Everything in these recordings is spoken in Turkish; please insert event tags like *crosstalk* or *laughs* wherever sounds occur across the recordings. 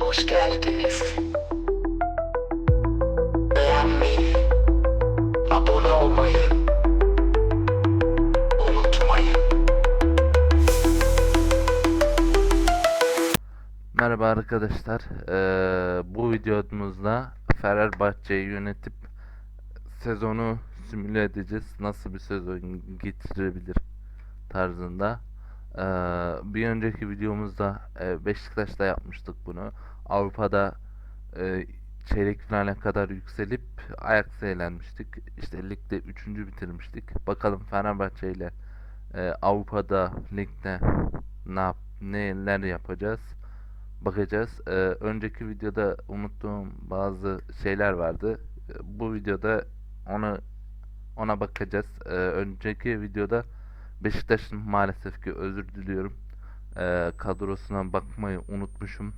Hoş geldiniz. Beğenmeyi, abone olmayı unutmayın. Merhaba arkadaşlar. Eee, bu videomuzda Fenerbahçe'yi yönetip sezonu simüle edeceğiz. Nasıl bir sezon getirebilir tarzında. Eee, bir önceki videomuzda eee, Beşiktaş'ta yapmıştık bunu. Avrupa'da eee, çeyrek finale kadar yükselip Ajax'a elenmiştik. İşte ligde 3. bitirmiştik. Bakalım Fenerbahçe ile eee, Avrupa'da ligde ne yap neler yapacağız bakacağız. Ee, önceki videoda unuttuğum bazı şeyler vardı. Ee, Bu videoda onu ona bakacağız. Ee, önceki videoda Beşiktaş'ın maalesef ki özür diliyorum. Ee, kadrosuna bakmayı unutmuşum.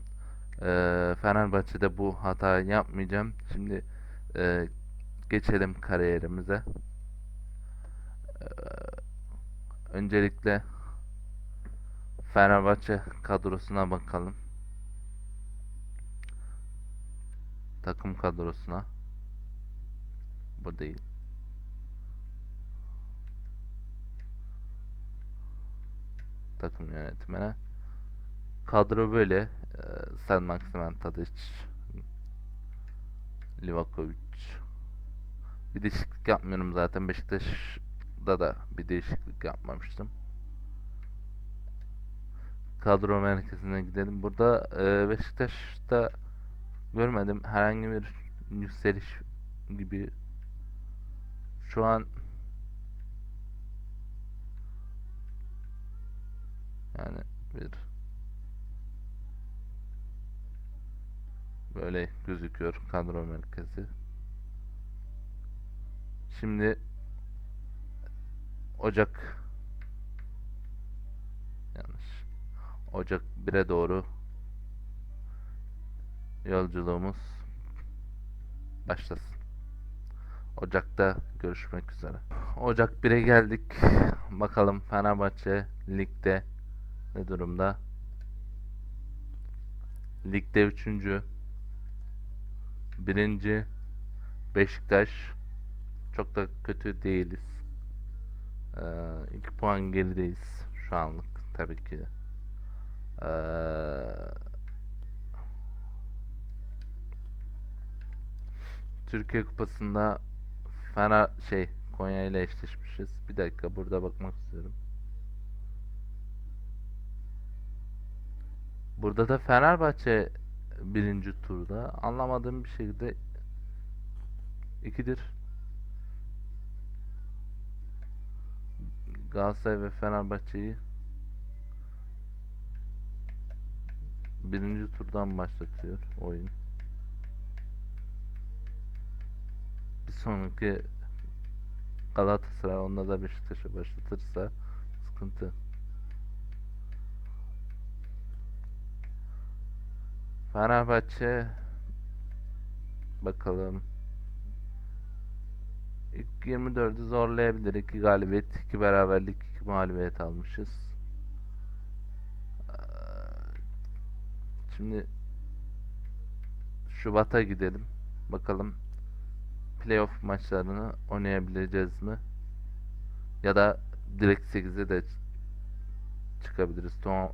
Ee, Fenerbahçe'de bu hatayı yapmayacağım. Şimdi e, geçelim kariyerimize. Ee, öncelikle Fenerbahçe kadrosuna bakalım. takım kadrosuna bu değil takım yönetimine. Kadro böyle. Ee, Sen Maximen Tadic Livakovic. Bir değişiklik yapmıyorum zaten. Beşiktaş'da da bir değişiklik yapmamıştım. Kadro merkezine gidelim. Burada ee, Beşiktaş'ta görmedim. Herhangi bir yükseliş gibi. Şu an yani bir böyle gözüküyor kadro merkezi şimdi Ocak yanlış Ocak 1'e doğru yolculuğumuz başlasın. Ocak'ta görüşmek üzere. Ocak 1'e geldik. Bakalım Fenerbahçe ligde ne durumda? Ligde 3. Birinci Beşiktaş çok da kötü değiliz. 2 puan gerideyiz şu anlık tabii ki. Ee, Türkiye Kupası'nda Fener şey Konya ile eşleşmişiz. Bir dakika burada bakmak istiyorum. Burada da Fenerbahçe birinci turda anlamadığım bir şekilde ikidir. Galatasaray ve Fenerbahçe'yi birinci turdan başlatıyor oyun. bir sonraki Galatasaray onda da Beşiktaş'a başlatırsa sıkıntı. Fenerbahçe bakalım ilk 24'ü zorlayabilir. 2 galibiyet, 2 beraberlik, 2 mağlubiyet almışız. Şimdi Şubat'a gidelim. Bakalım playoff maçlarını oynayabileceğiz mi? Ya da direkt 8'e de çıkabiliriz. Puan,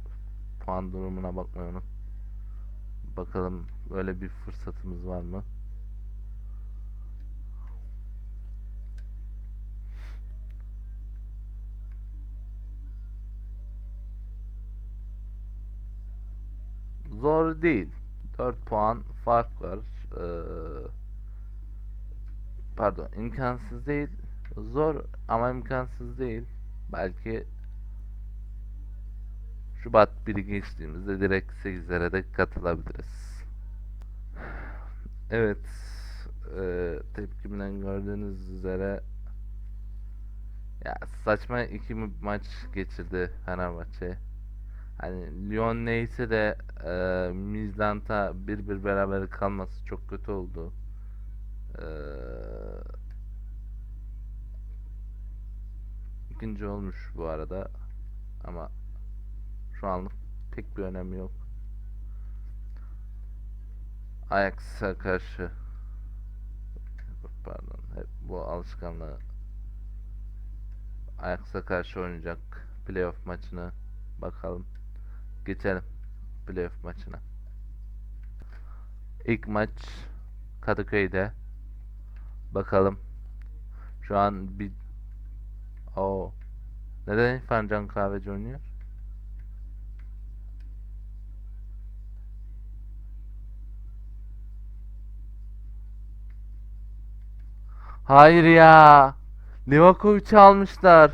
puan durumuna bakmayı unut. Bakalım böyle bir fırsatımız var mı? Zor değil. 4 puan fark var. Ee, pardon imkansız değil zor ama imkansız değil belki Şubat 1'i geçtiğimizde direkt 8'lere de katılabiliriz. Evet e, tepkimden gördüğünüz üzere ya saçma iki maç geçirdi Fenerbahçe. Hani Lyon neyse de e, Midland'a bir bir beraber kalması çok kötü oldu. Ee, ikinci olmuş bu arada ama şu anlık pek bir önemi yok. Ajax'a karşı pardon hep bu alışkanlığı Ajax'a karşı oynayacak playoff maçını bakalım. Geçelim playoff maçına. İlk maç Kadıköy'de. Bakalım. Şu an bir o neden İrfan Can Kahveci oynuyor? Hayır ya. Livakovic'i almışlar.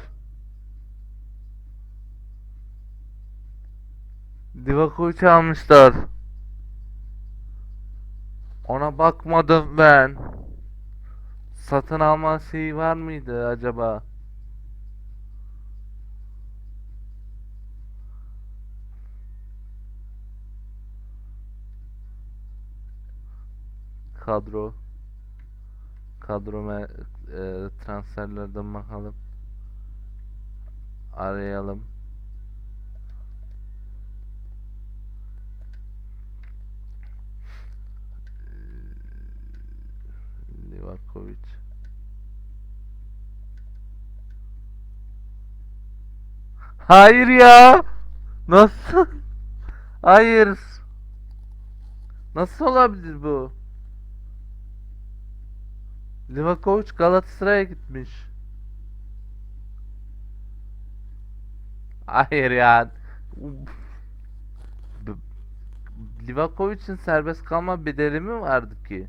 Livakovic'i almışlar. Ona bakmadım ben. Satın alma şeyi var mıydı acaba? Kadro kadro ve e, transferlerden bakalım. Arayalım. Livakovic. Hayır ya. Nasıl? Hayır. Nasıl olabilir bu? Livakovic Galatasaray'a gitmiş. Hayır ya. Livakovic'in serbest kalma bedeli mi vardı ki?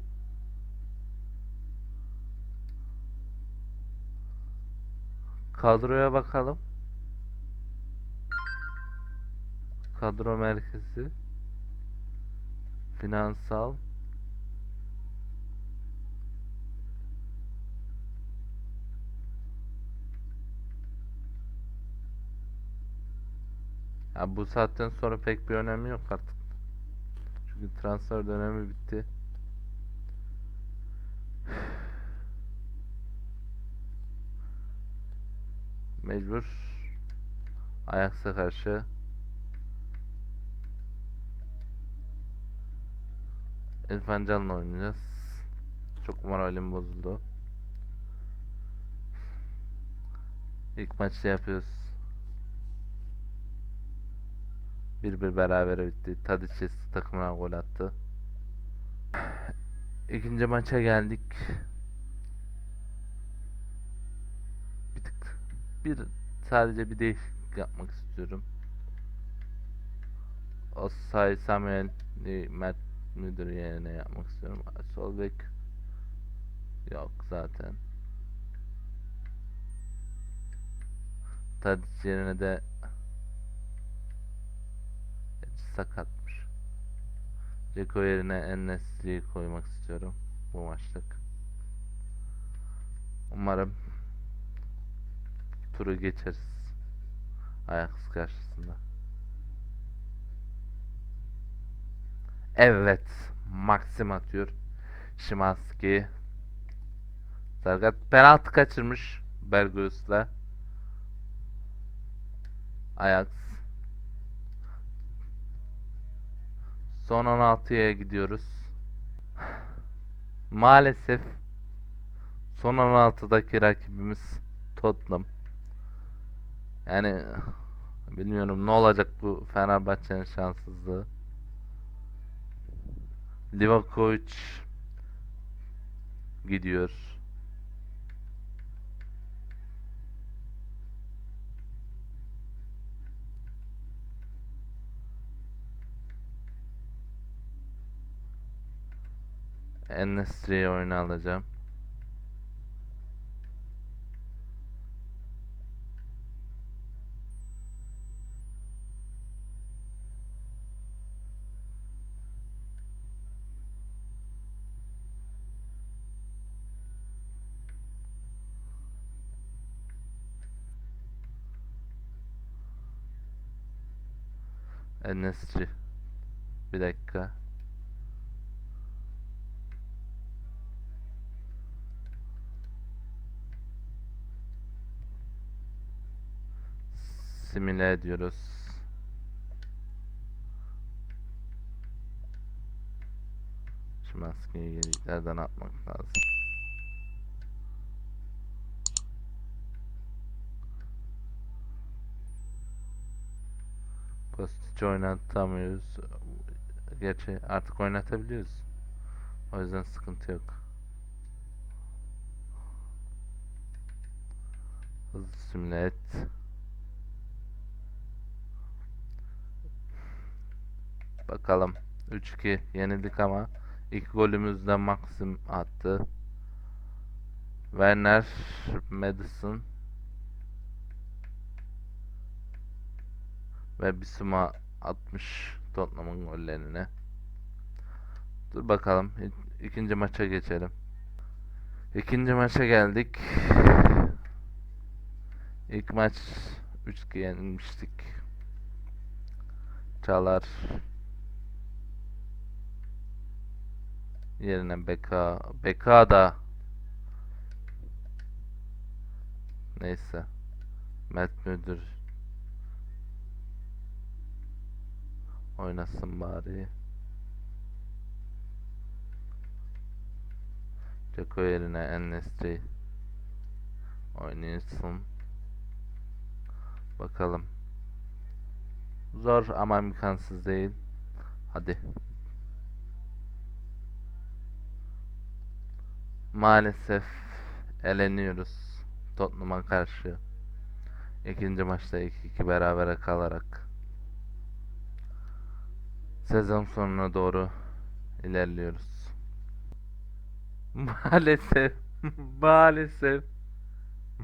Kadroya bakalım. Kadro merkezi. Finansal. Ya bu saatten sonra pek bir önemi yok artık. Çünkü transfer dönemi bitti. *sighs* Mecbur Ajax'a karşı İrfan Can'la oynayacağız. Çok moralim bozuldu. İlk maçı yapıyoruz. Bir bir berabere bitti. Tadic takımına gol attı. İkinci maça geldik. Bir tık bir sadece bir değişiklik yapmak istiyorum. Osay Samuel Mert müdür yerine yapmak istiyorum. Sol bek yok zaten. Tadic yerine de Gerçi sakatmış. Ceko yerine Enes'liyi koymak istiyorum bu maçlık. Umarım turu geçeriz. Ajax karşısında. Evet. Maxim atıyor. Şimanski. Zargat penaltı kaçırmış. Bergus'la. Ajax. Son 16'ya gidiyoruz. Maalesef son 16'daki rakibimiz Tottenham. Yani bilmiyorum ne olacak bu Fenerbahçe'nin şanssızlığı. Livakovic gidiyor. Enes'liyi oyuna alacağım. Enes'ci. Bir dakika. Simüle ediyoruz. Şu maskeyi yediklerden atmak lazım. Postiç oynatamıyoruz. Gerçi artık oynatabiliyoruz. O yüzden sıkıntı yok. Hızlı simüle et. Bakalım. 3-2 yenildik ama ilk golümüzde Maxim attı. Werner, Madison ve Bissouma atmış Tottenham'ın gollerini. Dur bakalım. İkinci maça geçelim. İkinci maça geldik. İlk maç 3-2 yenilmiştik. Çalar yerine Beka Beka da neyse Mert Müdür oynasın bari. Ceko yerine Enes'ci oynayasın. Bakalım. Zor ama imkansız değil. Hadi. Maalesef eleniyoruz Tottenham'a karşı. İkinci maçta 2-2 berabere kalarak sezon sonuna doğru ilerliyoruz. *laughs* Maalesef, maalesef,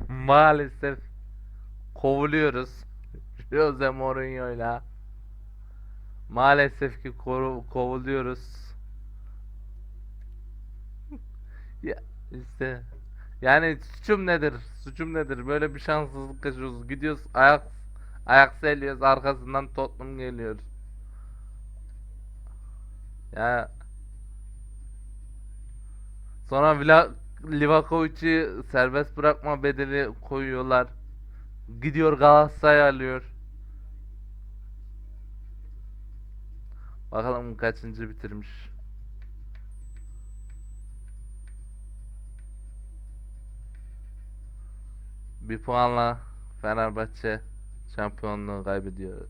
maalesef kovuluyoruz *laughs* Jose Mourinho'yla. Maalesef ki kovuluyoruz. Ya işte yani suçum nedir? Suçum nedir? Böyle bir şanssızlık yaşıyoruz. Gidiyoruz ayak ayak selliyoruz arkasından Tottenham geliyor. Ya sonra Vla Livakovic'i serbest bırakma bedeli koyuyorlar. Gidiyor Galatasaray alıyor. Bakalım kaçıncı bitirmiş. Bir puanla Fenerbahçe şampiyonluğu kaybediyor.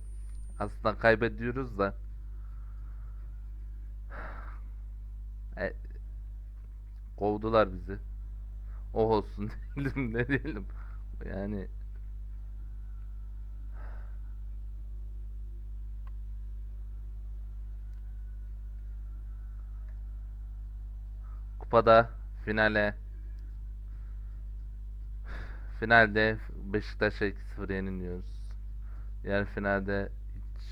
Aslında kaybediyoruz da. E, kovdular bizi. Oh olsun *laughs* diyelim ne diyelim. Yani kupada finale finalde Beşiktaş'a 2-0 yeniliyoruz. Diğer finalde hiç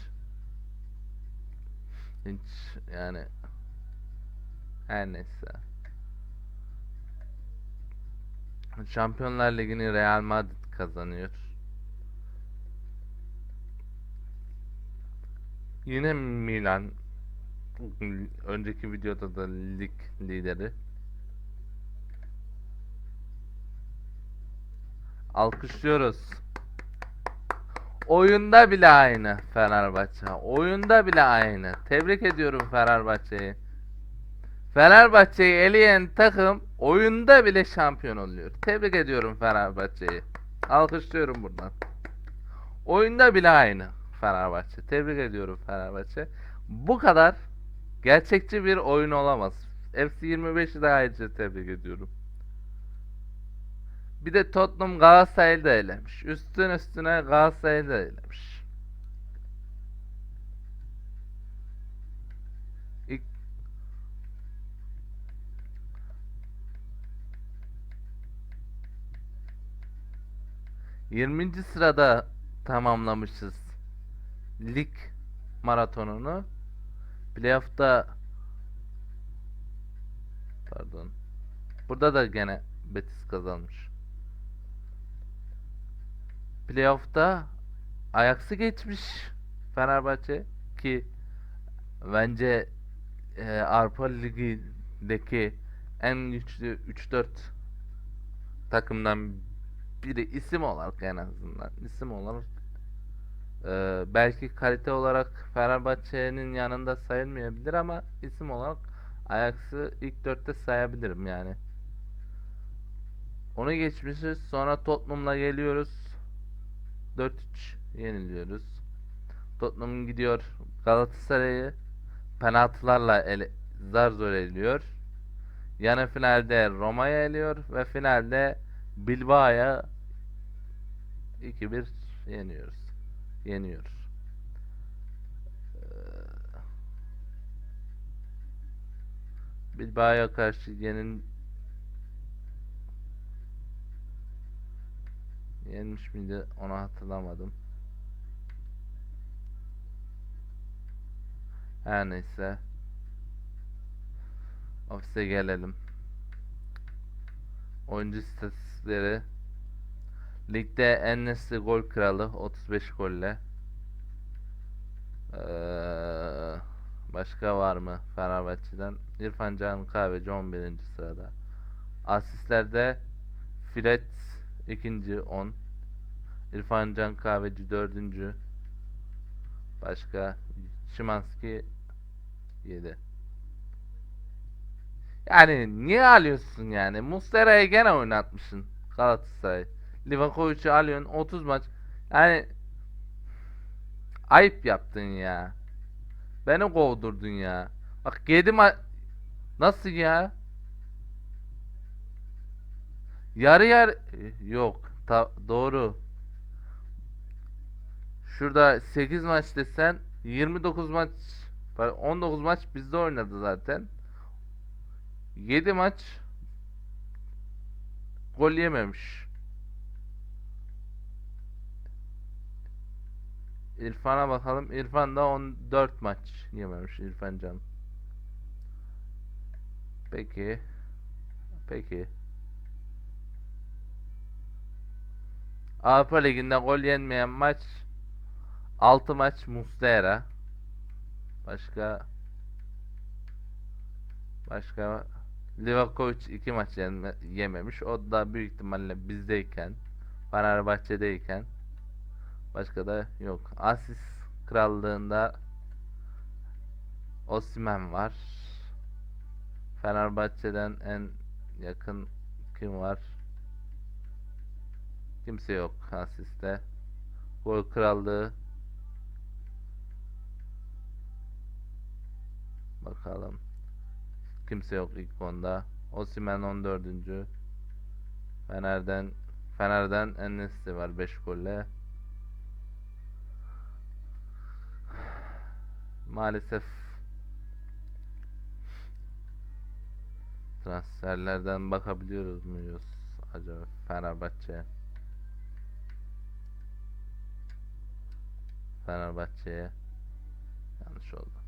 hiç yani her neyse. Şampiyonlar Ligi'ni Real Madrid kazanıyor. Yine Milan önceki videoda da lig lideri. Alkışlıyoruz. Oyunda bile aynı Fenerbahçe. Oyunda bile aynı. Tebrik ediyorum Fenerbahçe'yi. Fenerbahçe'yi eleyen takım oyunda bile şampiyon oluyor. Tebrik ediyorum Fenerbahçe'yi. Alkışlıyorum buradan. Oyunda bile aynı Fenerbahçe. Tebrik ediyorum Fenerbahçe. Bu kadar gerçekçi bir oyun olamaz. FC 25'i de ayrıca tebrik ediyorum. Bir de Tottenham Galatasaray'ı da elemiş. Üstün üstüne Galatasaray'ı da elemiş. İlk... Yirminci sırada tamamlamışız lig maratonunu. Playoff'ta pardon. Burada da gene Betis kazanmış. Playoff'ta Ajax'ı geçmiş Fenerbahçe ki bence e, Avrupa Ligi'deki en güçlü 3-4 takımdan biri isim olarak en azından isim olarak e, belki kalite olarak Fenerbahçe'nin yanında sayılmayabilir ama isim olarak Ajax'ı ilk dörtte sayabilirim yani. Onu geçmişiz. Sonra Tottenham'la geliyoruz. 4-3 yeniliyoruz. Tottenham gidiyor Galatasaray'ı penaltılarla ele, zar zor eliyor. Yarı finalde Roma'ya eliyor ve finalde Bilbao'ya 2-1 yeniyoruz. Yeniyor. Ee, Bilbao'ya karşı yenil yenmiş miydi onu hatırlamadım. Her neyse. Ofise gelelim. Oyuncu istatistikleri. Ligde en nesli gol kralı 35 golle. Ee, başka var mı Fenerbahçe'den? İrfan Can Kahveci 11. sırada. Asistlerde Fred ikinci 10. İrfan Can Kahveci 4. Başka Şimanski 7. Yani niye alıyorsun yani? Muslera'yı gene oynatmışsın Galatasaray. Livakovic'i alıyorsun 30 maç. Yani ayıp yaptın ya. Beni kovdurdun ya. Bak 7 maç nasıl ya? Yarı yarı yok. Ta- doğru. Şurada 8 maç desen 29 maç pardon, 19 maç bizde oynadı zaten. 7 maç gol yememiş. İrfan'a bakalım. İrfan da 14 maç yememiş İrfan Can. Peki. Peki. Avrupa Ligi'nde gol yenmeyen maç 6 maç Muslera. Başka Başka Livakovic 2 maç yememiş. O da büyük ihtimalle bizdeyken Fenerbahçe'deyken başka da yok. Asist krallığında Osimhen var. Fenerbahçe'den en yakın kim var? Kimse yok asiste. Gol krallığı Bakalım. Kimse yok ilk onda. Osimhen 14. Fener'den Fener'den Enes'i var 5 golle. Maalesef transferlerden bakabiliyoruz muyuz acaba Fenerbahçe Fenerbahçe'ye yanlış oldu.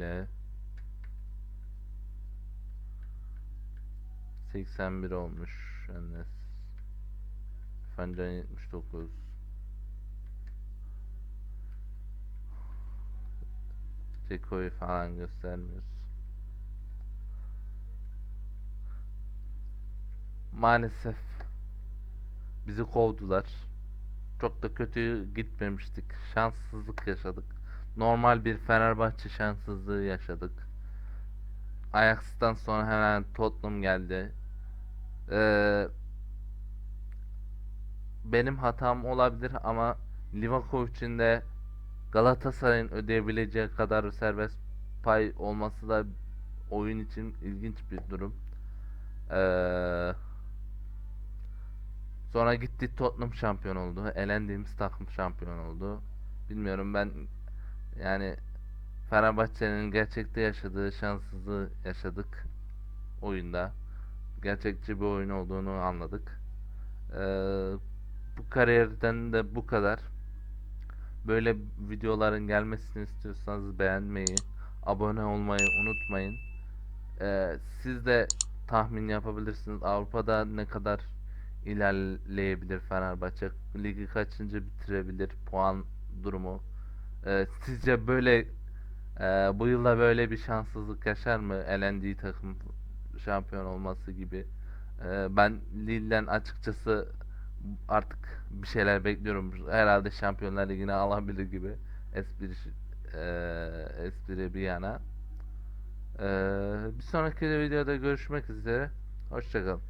Böyle 81 olmuş Enes. Fancan 79. Ceko'yu falan göstermiyoruz. Maalesef bizi kovdular. Çok da kötü gitmemiştik. Şanssızlık yaşadık. Normal bir Fenerbahçe şanssızlığı yaşadık. Ajax'tan sonra hemen Tottenham geldi. Ee, benim hatam olabilir ama Livakovic'in de Galatasaray'ın ödeyebileceği kadar serbest pay olması da oyun için ilginç bir durum. Ee, sonra gitti Tottenham şampiyon oldu. Elendiğimiz takım şampiyon oldu. Bilmiyorum ben yani Fenerbahçe'nin gerçekte yaşadığı şanssızlığı yaşadık oyunda. Gerçekçi bir oyun olduğunu anladık. Ee, bu kariyerden de bu kadar. Böyle videoların gelmesini istiyorsanız beğenmeyi, abone olmayı unutmayın. Ee, siz de tahmin yapabilirsiniz. Avrupa'da ne kadar ilerleyebilir Fenerbahçe? Ligi kaçıncı bitirebilir? Puan durumu. Ee, sizce böyle e, bu yılda böyle bir şanssızlık yaşar mı? Elendiği takım şampiyon olması gibi. Ee, ben Lille'den açıkçası artık bir şeyler bekliyorum. Herhalde Şampiyonlar Ligi'ni alabilir gibi. Espri, e, espri bir yana. Ee, bir sonraki videoda görüşmek üzere. Hoşçakalın.